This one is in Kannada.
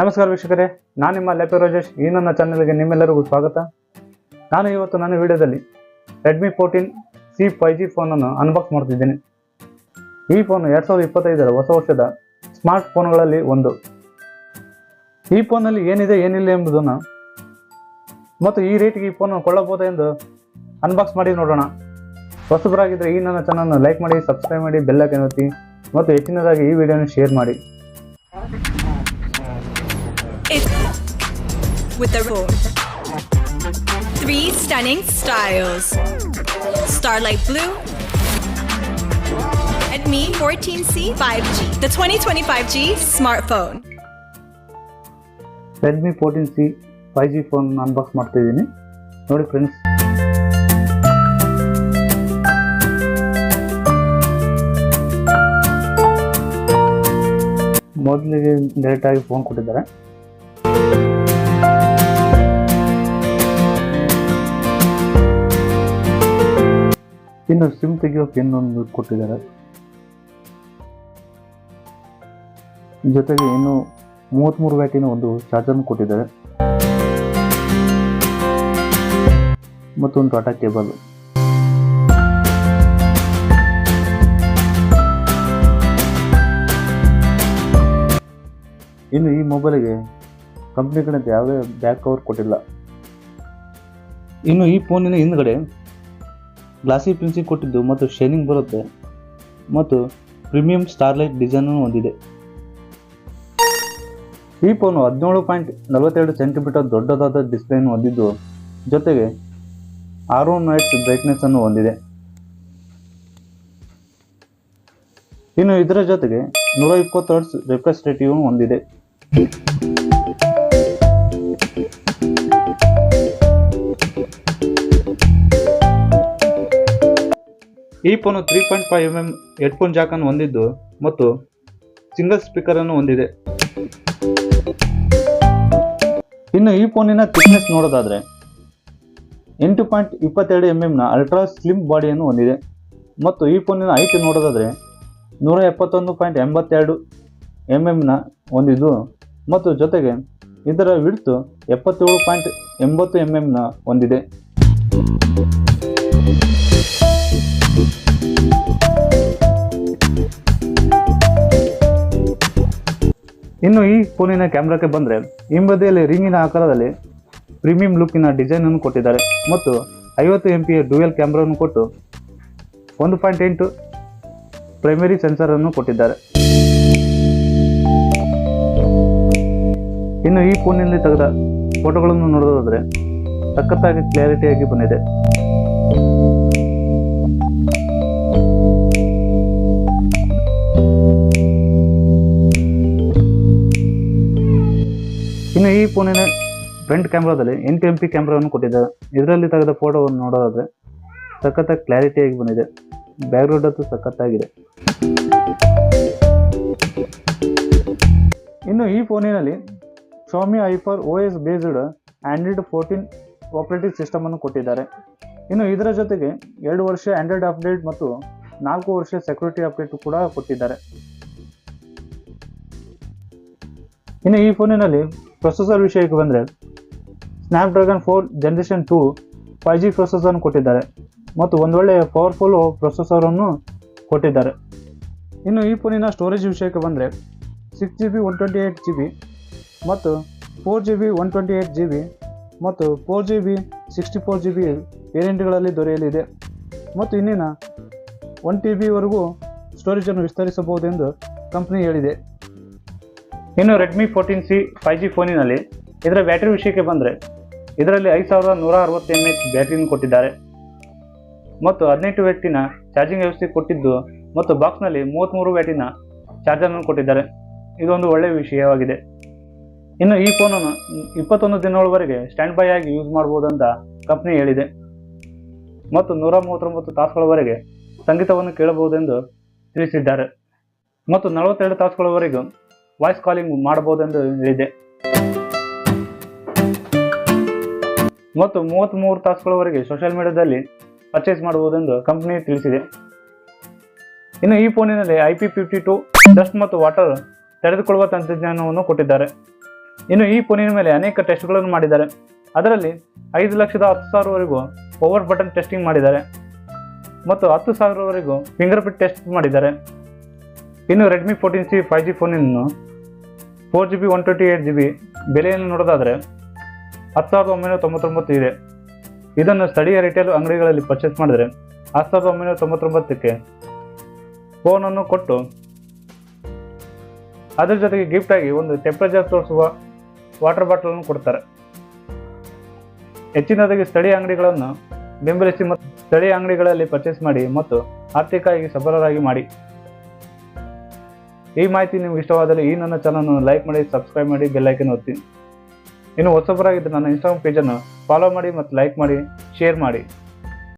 ನಮಸ್ಕಾರ ವೀಕ್ಷಕರೇ, ನಾನು ನಿಮ್ಮ ಲೆಪೆ ರಾಜೇಶ್. ಈ ನನ್ನ ಚಾನಲ್ಗೆ ನಿಮ್ಮೆಲ್ಲರಿಗೂ ಸ್ವಾಗತ. ನಾನು ಇವತ್ತು ನನ್ನ ವಿಡಿಯೋದಲ್ಲಿ Redmi fourteen C five G ಫೋನನ್ನು ಅನ್ಬಾಕ್ಸ್ ಮಾಡ್ತಿದ್ದೇನೆ. ಈ ಫೋನ್ ಎರಡು ಸಾವಿರದ ಇಪ್ಪತ್ತೈದರ ಹೊಸ ವರ್ಷದ ಸ್ಮಾರ್ಟ್ ಫೋನ್ಗಳಲ್ಲಿ ಒಂದು. ಈ ಫೋನಲ್ಲಿ ಏನಿದೆ, ಏನಿಲ್ಲ ಎಂಬುದನ್ನು ಮತ್ತು ಈ ರೇಟಿಗೆ ಈ ಫೋನ್ ಕೊಳ್ಳಬಹುದಾ ಎಂದು ಅನ್ಬಾಕ್ಸ್ ಮಾಡಿ ನೋಡೋಣ. ಹೊಸಬರಾಗಿದ್ದರೆ ಈ ನನ್ನ ಚಾನಲ್ನ ಲೈಕ್ ಮಾಡಿ ಸಬ್ಸ್ಕ್ರೈಬ್ ಮಾಡಿ ಬೆಲ್ಲಕ್ಕೆ ಒತ್ತಿ ಮತ್ತು ಹೆಚ್ಚಿನದಾಗಿ ಈ ವಿಡಿಯೋನ ಶೇರ್ ಮಾಡಿ. with the phone. Three stunning styles. Starlight Blue. And Me 14C 5G, the 2025G smartphone. Redmi fourteen C five G phone unbox ಮಾಡ್ತಾ ಇದ್ದೀನಿ ನೋಡಿ ಫ್ರೆಂಡ್ಸ್ ಮೊದಲಿಗೆ ಡೈರೆಕ್ಟಾಗಿ ಫೋನ್ ಕೊಟ್ಟಿದ್ದಾರೆ ಇನ್ನು ಸಿಮ್ ತೆಗೆಯೋ ಪಿನ್ ಒಂದು ಕೊಟ್ಟಿದ್ದಾರೆ. ಜೊತೆಗೆ ಇನ್ನು ಮೂವತ್ತ್ಮೂರು ವ್ಯಾಟಿನ ಒಂದು ಚಾರ್ಜರ್ನ ಕೊಟ್ಟಿದ್ದಾರೆ. ಮತ್ತೊಂದು ಟಾಟಾ ಕೇಬಲ್ ಇನ್ನು ಈ ಮೊಬೈಲಿಗೆ ಕಂಪ್ನಿ ಕಡೆಯಿಂದ ಯಾವುದೇ ಬ್ಯಾಕ್ ಕವರ್ ಕೊಟ್ಟಿಲ್ಲ. ಇನ್ನು ಈ ಫೋನಿನ ಹಿಂದ್ಗಡೆ ಗ್ಲಾಸಿ ಪ್ರಿನ್ಸಿಂಗ್ ಕೊಟ್ಟಿದ್ದು ಮತ್ತು ಶೈನಿಂಗ್ ಬರುತ್ತೆ ಮತ್ತು ಪ್ರೀಮಿಯಂ ಸ್ಟಾರ್ಲೈಟ್ ಡಿಸೈನ್ ಹೊಂದಿದೆ. ಈ ಫೋನು ಹದಿನೇಳು ಪಾಯಿಂಟ್ ನಲವತ್ತೆರಡು ಸೆಂಟಿಮೀಟರ್ ದೊಡ್ಡದಾದ ಡಿಸ್ಪ್ಲೇಯನ್ನು ಹೊಂದಿದ್ದು, ಜೊತೆಗೆ ಆರೋ ನೈಟ್ ಬ್ರೈಟ್ನೆಸ್ ಅನ್ನು ಹೊಂದಿದೆ. ಇನ್ನು ಇದರ ಜೊತೆಗೆ ನೂರ ಇಪ್ಪತ್ತು ಹರ್ಟ್ಸ್ ರಿಫ್ರೆಶ್ ಹೊಂದಿದೆ. ಈ phone three point five M M headphone ಜಾಕನ್ನು ಹೊಂದಿದ್ದು ಮತ್ತು ಸಿಂಗಲ್ ಸ್ಪೀಕರನ್ನು ಹೊಂದಿದೆ. ಇನ್ನು ಈ ಫೋನಿನ ಥಿಕ್ನೆಸ್ ನೋಡೋದಾದರೆ ಎಂಟು ಪಾಯಿಂಟ್ ಇಪ್ಪತ್ತೆರಡು ಎಂ ಎಮ್ನ ಅಲ್ಟ್ರಾ ಸ್ಲಿಮ್ ಬಾಡಿಯನ್ನು ಹೊಂದಿದೆ. ಮತ್ತು ಈ ಫೋನಿನ ಹೈಟ್ ನೋಡೋದಾದರೆ ನೂರ ಎಪ್ಪತ್ತೊಂದು ಪಾಯಿಂಟ್ ಎಂಬತ್ತೆರಡು ಎಂ ಎಮ್ನ ಹೊಂದಿದ್ದು ಮತ್ತು ಜೊತೆಗೆ ಇದರ ವಿಡ್ತು ಎಪ್ಪತ್ತೇಳು ಪಾಯಿಂಟ್ ಎಂಬತ್ತು ಎಂ ಎಮ್ನ ಹೊಂದಿದೆ. ಇನ್ನು ಈ ಫೋನಿನ ಕ್ಯಾಮ್ರಾಕ್ಕೆ ಬಂದರೆ ಹಿಂಬದಿಯಲ್ಲಿ ರಿಂಗಿನ ಆಕಾರದಲ್ಲಿ ಪ್ರೀಮಿಯಂ ಲುಕ್ಕಿನ ಡಿಸೈನ್ ಅನ್ನು ಕೊಟ್ಟಿದ್ದಾರೆ ಮತ್ತು ಐವತ್ತು ಎಂ ಪಿಯ ಡ್ಯೂಯಲ್ ಕ್ಯಾಮ್ರಾವನ್ನು ಕೊಟ್ಟು ಒಂದು ಪಾಯಿಂಟ್ ಎಂಟು ಪ್ರೈಮರಿ ಸೆನ್ಸರನ್ನು ಕೊಟ್ಟಿದ್ದಾರೆ. ಇನ್ನು ಈ ಫೋನಿನಲ್ಲಿ ತೆಗೆದ ಫೋಟೋಗಳನ್ನು ನೋಡೋದಾದರೆ ಸಖತ್ತಾಗಿ ಕ್ಲಾರಿಟಿಯಾಗಿ ಬಂದಿದೆ. ಫೋನಿನ ಫ್ರಂಟ್ ಕ್ಯಾಮ್ರಾದಲ್ಲಿ ಎಂಟು ಎಂ ಪಿ ಕ್ಯಾಮ್ರಾವನ್ನು ಕೊಟ್ಟಿದ್ದಾರೆ ಇದರಲ್ಲಿ ತೆಗೆದ ಫೋಟೋವನ್ನು ನೋಡೋದಾದರೆ ಸಖತ್ತಾಗಿ ಕ್ಲಾರಿಟಿಯಾಗಿ ಬಂದಿದೆ. ಬ್ಯಾಕ್ಗ್ರೌಂಡ್ ಅಂತೂ ಸಖತ್ತಾಗಿದೆ ಇನ್ನು ಈ ಫೋನಿನಲ್ಲಿ Xiaomi hyper O S based Android fourteen operating ಸಿಸ್ಟಮನ್ನು ಕೊಟ್ಟಿದ್ದಾರೆ. ಇನ್ನು ಇದರ ಜೊತೆಗೆ ಎರಡು ವರ್ಷ ಆ್ಯಂಡ್ರಾಯ್ಡ್ ಅಪ್ಡೇಟ್ ಮತ್ತು ನಾಲ್ಕು ವರ್ಷ ಸೆಕ್ಯೂರಿಟಿ ಅಪ್ಡೇಟ್ ಕೂಡ ಕೊಟ್ಟಿದ್ದಾರೆ. ಇನ್ನು ಈ ಫೋನಿನಲ್ಲಿ ಪ್ರೊಸೆಸರ್ ವಿಷಯಕ್ಕೆ ಬಂದರೆ Snapdragon four generation two five G ಪ್ರೊಸೆಸರ್ನ ಕೊಟ್ಟಿದ್ದಾರೆ. ಮತ್ತು ಒಂದೊಳ್ಳೆಯ ಪವರ್ಫುಲ್ ಪ್ರೊಸೆಸರನ್ನು ಕೊಟ್ಟಿದ್ದಾರೆ. ಇನ್ನು ಈ ಫೋನಿನ ಸ್ಟೋರೇಜ್ ವಿಷಯಕ್ಕೆ ಬಂದರೆ six G B one twenty eight G B ಮತ್ತು four G B one twenty eight G B ಮತ್ತು four G B sixty four G B ವೇರಿಯಂಟ್ಗಳಲ್ಲಿ ದೊರೆಯಲಿದೆ. ಮತ್ತು ಇನ್ನಿನ ಒನ್ ಟಿ ಬಿವರೆಗೂ ಸ್ಟೋರೇಜನ್ನು ವಿಸ್ತರಿಸಬಹುದೆಂದು ಕಂಪ್ನಿ ಹೇಳಿದೆ. ಇನ್ನು Redmi fourteen C five G ಫೋನಿನಲ್ಲಿ ಇದರ ಬ್ಯಾಟರಿ ವಿಷಯಕ್ಕೆ ಬಂದರೆ ಇದರಲ್ಲಿ ಐದು ಸಾವಿರದ ನೂರ ಅರವತ್ತು ಎಂ ಎಚ್ ಬ್ಯಾಟರಿಯನ್ನು ಕೊಟ್ಟಿದ್ದಾರೆ. ಮತ್ತು ಹದಿನೆಂಟು ವ್ಯಾಟಿನ ಚಾರ್ಜಿಂಗ್ ವ್ಯವಸ್ಥೆ ಕೊಟ್ಟಿದ್ದು ಮತ್ತು ಬಾಕ್ಸ್ನಲ್ಲಿ ಮೂವತ್ತ್ಮೂರು ವ್ಯಾಟಿನ ಚಾರ್ಜರನ್ನು ಕೊಟ್ಟಿದ್ದಾರೆ. ಇದೊಂದು ಒಳ್ಳೆಯ ವಿಷಯವಾಗಿದೆ. ಇನ್ನು ಈ ಫೋನನ್ನು ಇಪ್ಪತ್ತೊಂದು ದಿನಗಳವರೆಗೆ ಸ್ಟ್ಯಾಂಡ್ ಬೈ ಆಗಿ ಯೂಸ್ ಮಾಡ್ಬೋದು ಅಂತ ಕಂಪ್ನಿ ಹೇಳಿದೆ. ಮತ್ತು ನೂರ ಮೂವತ್ತೊಂಬತ್ತು ತಾಸುಗಳವರೆಗೆ ಸಂಗೀತವನ್ನು ಕೇಳಬಹುದೆಂದು ತಿಳಿಸಿದ್ದಾರೆ. ಮತ್ತು ನಲವತ್ತೆರಡು ತಾಸುಗಳವರೆಗೂ ವಾಯ್ಸ್ ಕಾಲಿಂಗ್ ಮಾಡಬಹುದೆಂದು ಹೇಳಿದೆ ಮತ್ತು ಮೂವತ್ತ್ಮೂರು ತಾಸುಗಳವರೆಗೆ ಸೋಷಿಯಲ್ ಮೀಡಿಯಾದಲ್ಲಿ ಪರ್ಚೇಸ್ ಮಾಡಬಹುದೆಂದು ಕಂಪನಿ ತಿಳಿಸಿದೆ. ಇನ್ನು ಈ ಫೋನಿನಲ್ಲಿ I P fifty two dust ಮತ್ತು ವಾಟರ್ ತೆರೆದುಕೊಳ್ಳುವ ತಂತ್ರಜ್ಞಾನವನ್ನು ಕೊಟ್ಟಿದ್ದಾರೆ. ಇನ್ನು ಈ ಫೋನಿನ ಮೇಲೆ ಅನೇಕ ಟೆಸ್ಟ್ಗಳನ್ನು ಮಾಡಿದ್ದಾರೆ. ಅದರಲ್ಲಿ ಐದು ಲಕ್ಷದ ಹತ್ತು ಸಾವಿರವರೆಗೂ ಪವರ್ ಬಟನ್ ಟೆಸ್ಟಿಂಗ್ ಮಾಡಿದ್ದಾರೆ. ಮತ್ತು ಹತ್ತು ಸಾವಿರವರೆಗೂ ಫಿಂಗರ್ ಪ್ರಿಂಟ್ ಟೆಸ್ಟ್ ಮಾಡಿದ್ದಾರೆ. ಇನ್ನು Redmi fourteen C five G ಫೋನಿನ four G B one twenty eight G B ಬೆಲೆಯನ್ನು ನೋಡೋದಾದರೆ ಹತ್ತು ಸಾವಿರದ ಒಂಬೈನೂರ ತೊಂಬತ್ತೊಂಬತ್ತು ಇದೆ. ಇದನ್ನು ಸ್ಥಳೀಯ ರಿಟೇಲ್ ಅಂಗಡಿಗಳಲ್ಲಿ ಪರ್ಚೇಸ್ ಮಾಡಿದರೆ ಹತ್ತು ಸಾವಿರದ ಒಂಬೈನೂರ ತೊಂಬತ್ತೊಂಬತ್ತಕ್ಕೆ ಫೋನನ್ನು ಕೊಟ್ಟು ಅದರ ಜೊತೆಗೆ ಗಿಫ್ಟಾಗಿ ಒಂದು ಟೆಂಪ್ರೇಚರ್ ತೋರಿಸುವ ವಾಟರ್ ಬಾಟಲನ್ನು ಕೊಡ್ತಾರೆ. ಹೆಚ್ಚಿನದಾಗಿ ಸ್ಥಳೀಯ ಅಂಗಡಿಗಳನ್ನು ಬೆಂಬಲಿಸಿ ಮತ್ತು ಸ್ಥಳೀಯ ಅಂಗಡಿಗಳಲ್ಲಿ ಪರ್ಚೇಸ್ ಮಾಡಿ ಮತ್ತು ಆರ್ಥಿಕವಾಗಿ ಸಬಲರಾಗಿ ಮಾಡಿ. ಈ ಮಾಹಿತಿ ನಿಮ್ಗೆ ಇಷ್ಟವಾದಲ್ಲಿ ಈ ನನ್ನ ಚಾನಲ್ನ ಲೈಕ್ ಮಾಡಿ ಸಬ್ಸ್ಕ್ರೈಬ್ ಮಾಡಿ ಬೆಲ್ಲೈಕನ್ ಒತ್ತಿ. ಇನ್ನು ಹೊಸಬರಾಗಿದ್ದರೆ ನನ್ನ ಇನ್ಸ್ಟಾಗ್ರಾಮ್ ಪೇಜನ್ನು ಫಾಲೋ ಮಾಡಿ ಮತ್ತು ಲೈಕ್ ಮಾಡಿ ಶೇರ್ ಮಾಡಿ.